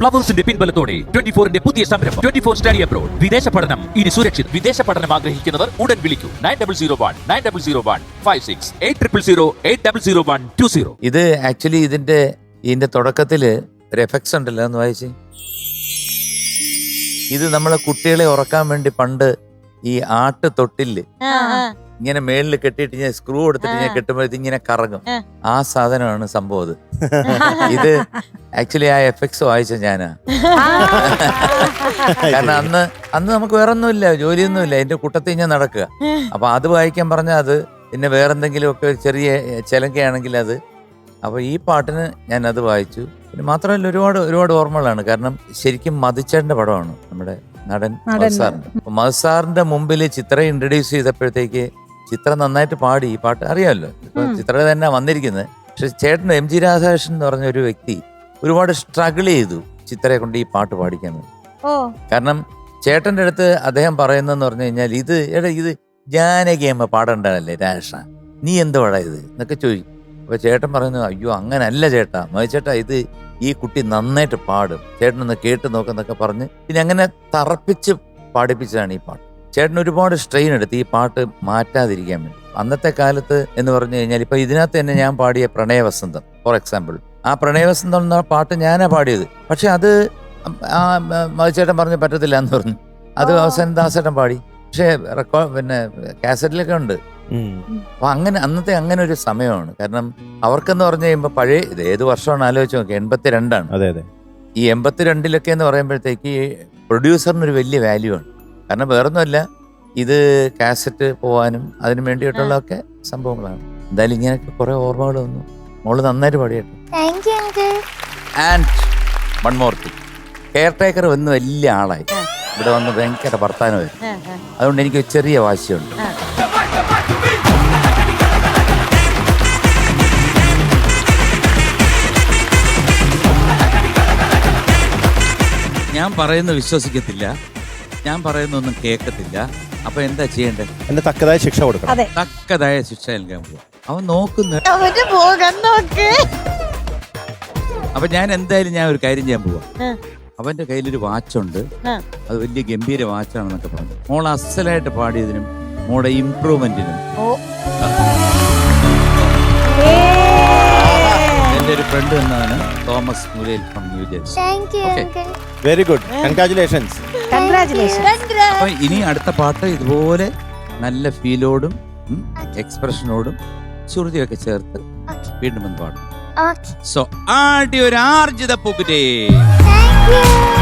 പ്ലവേഴ്സിന്റെ പിൻബലത്തോടെ twenty ഫോറിന്റെ പുതിയ സംരംഭം. Twenty four study abroad. വിദേശ പഠനം. ഇനി സുരക്ഷിത്. വിദേശ പഠനം ആഗ്രഹിക്കുന്നവർ ഉടൻ വിളിക്കൂ. Nine double zero one nine double zero one five six eight triple zero eight double zero one two zero. ഇത് ആക്ച്വലി ഇതിന്റെ ഇതിന്റെ തുടക്കത്തിൽ ഒരു എഫക്ട്സ് ഉണ്ടല്ലോ എന്ന് വായിച്ച്. ഇത് നമ്മളെ കുട്ടികളെ ഉറക്കാൻ വേണ്ടി പണ്ട് ഈ ആട്ട് തൊട്ടിൽ. ഇങ്ങനെ മേളിൽ കെട്ടിയിട്ട് ഞാൻ സ്ക്രൂ എടുത്തിട്ട് ഞാൻ ആ. ഇങ്ങനെ കറങ്ങും. ആ. സാധനമാണ് സംഭവം അത്. ഇത് ആക്ച്വലി ആ എഫക്ട്സ് വായിച്ച ഞാനാ. കാരണം അന്ന് അന്ന് നമുക്ക് വേറെ ഒന്നുമില്ല ജോലിയൊന്നുമില്ല. എന്റെ കൂട്ടത്തിൽ ഞാൻ നടക്കുക. അപ്പൊ അത് വായിക്കാൻ പറഞ്ഞാൽ അത് പിന്നെ വേറെന്തെങ്കിലും ഒക്കെ ഒരു ചെറിയ ചിലങ്കയാണെങ്കിൽ അത്. അപ്പൊ ഈ പാട്ടിന് ഞാൻ അത് വായിച്ചു. പിന്നെ മാത്രമല്ല ഒരുപാട് ഒരുപാട് ഓർമ്മകളാണ്. കാരണം ശരിക്കും മതിച്ചേട്ടന്റെ പടമാണ് നമ്മുടെ നടൻ നടൻ. മധുസാറിന്റെ. അപ്പൊ മധുസാറിന്റെ മുമ്പിൽ ചിത്രം ഇൻട്രൊഡ്യൂസ് ചെയ്തപ്പോഴത്തേക്ക് ചിത്ര നന്നായിട്ട് പാടി ഈ പാട്ട് അറിയാമല്ലോ. ഇപ്പൊ. ചിത്ര തന്നെ വന്നിരിക്കുന്നത്. പക്ഷെ ചേട്ടൻ എം ജി രാധാകൃഷ്ണൻ എന്ന് പറഞ്ഞ ഒരു വ്യക്തി ഒരുപാട് സ്ട്രഗിൾ ചെയ്തു ചിത്രയെ കൊണ്ട് ഈ പാട്ട് പാടിക്കാൻ കാരണം ചേട്ടന്റെ അടുത്ത് അദ്ദേഹം പറയുന്നതെന്ന് പറഞ്ഞു കഴിഞ്ഞാൽ ഇത് എടാ ഇത് ജാനകി അമ്മ പാടണ്ടല്ലേ രാഷ നീ എന്തുവാടാ ഇത്? എന്നൊക്കെ ചോദിച്ചു അപ്പൊ ചേട്ടൻ പറയുന്നു അയ്യോ അങ്ങനല്ല ചേട്ടാ. ചേട്ടാ ഇത് ഈ കുട്ടി നന്നായിട്ട് പാടും. ചേട്ടനൊന്ന് കേട്ട് നോക്കെന്നൊക്കെ പറഞ്ഞ് പിന്നെ അങ്ങനെ തറപ്പിച്ച് പാടിപ്പിച്ചതാണ് ഈ പാട്ട്. ചേട്ടൻ ഒരുപാട് സ്ട്രെയിൻ എടുത്ത് ഈ പാട്ട് മാറ്റാതിരിക്കാൻ വേണ്ടി. അന്നത്തെ കാലത്ത് എന്ന് പറഞ്ഞു കഴിഞ്ഞാൽ ഇപ്പൊ ഇതിനകത്ത് തന്നെ ഞാൻ പാടിയ പ്രണയവസന്തം ഫോർ എക്സാമ്പിൾ ആ പ്രണയവസന്തം എന്ന പാട്ട് ഞാനാ പാടിയത്. പക്ഷെ അത് ആ മതിച്ചേട്ടൻ പറഞ്ഞു പറ്റത്തില്ല എന്ന് പറഞ്ഞു അത്. അവസാനം ദാസേട്ടൻ പാടി. പക്ഷേ റെക്കോർഡ് പിന്നെ കാസറ്റിലൊക്കെ ഉണ്ട്. അപ്പൊ അങ്ങനെ അന്നത്തെ അങ്ങനെ ഒരു സമയമാണ്. കാരണം അവർക്കെന്ന് പറഞ്ഞു കഴിയുമ്പോൾ പഴയ ഇത് ഏത് വർഷമാണ് ആലോചിച്ച് നോക്കി എൺപത്തിരണ്ടാണ്. അതെ അതെ. ഈ എൺപത്തിരണ്ടിലൊക്കെ എന്ന് പറയുമ്പോഴത്തേക്ക് പ്രൊഡ്യൂസറിന് ഒരു വലിയ വാല്യൂ ആണ്. കാരണം വേറൊന്നുമല്ല. ഇത് കാസറ്റ് പോവാനും അതിന് വേണ്ടിയിട്ടുള്ളതൊക്കെ സംഭവങ്ങളാണ്. എന്തായാലും ഇങ്ങനെയൊക്കെ കുറെ ഓർമ്മകൾ വന്നു. മോൾ നന്നായിട്ട് പാടിയായിട്ട് and one more thing care taker വന്ന് വലിയ ആളായി. ഇവിടെ വന്ന് ഭയങ്കര വർത്താനമായിരുന്നു അതുകൊണ്ട് എനിക്ക് ചെറിയ വാശിയുണ്ട്. ഞാൻ പറയുന്നത് വിശ്വസിക്കത്തില്ല. ഞാൻ പറയുന്നൊന്നും കേൾക്കത്തില്ല അപ്പൊ എന്താ ചെയ്യേണ്ടത് എന്നെ തക്കതായ ശിക്ഷ കൊടുക്കണം. അതെ. തക്കതായ ശിക്ഷ നൽകാൻ പോവാ. അവൻ നോക്കുന്നു അവന് പോകാൻ നോക്ക്. അപ്പൊ ഞാൻ എന്തായാലും ഞാൻ ഒരു കാര്യം ചെയ്യാൻ പോവാ. അവന്റെ കയ്യിലൊരു വാച്ചുണ്ട്. ആ. അത് വലിയ ഗംഭീര വാച്ചാണെന്നൊക്കെ പറഞ്ഞു. മോൾ അസലായിട്ട് പാടിയതിനും മോളുടെ ഇംപ്രൂവ്മെന്റിനും ഓ. എന്റെ ഒരു ഫ്രണ്ട് എന്നാണ് Thomas Murayil from New Jersey thank you Okay. Uncle very good congratulations congratulation അപ്പൊ ഇനി അടുത്ത പാട്ട് ഇതുപോലെ നല്ല ഫീലോടും എക്സ്പ്രഷനോടും ശ്രുതിയൊക്കെ ചേർത്ത് വീണ്ടും വന്ന് പാടും. സോ ആടി ഒരു ആർജിത പൂക്കുറ്റേ. താങ്ക്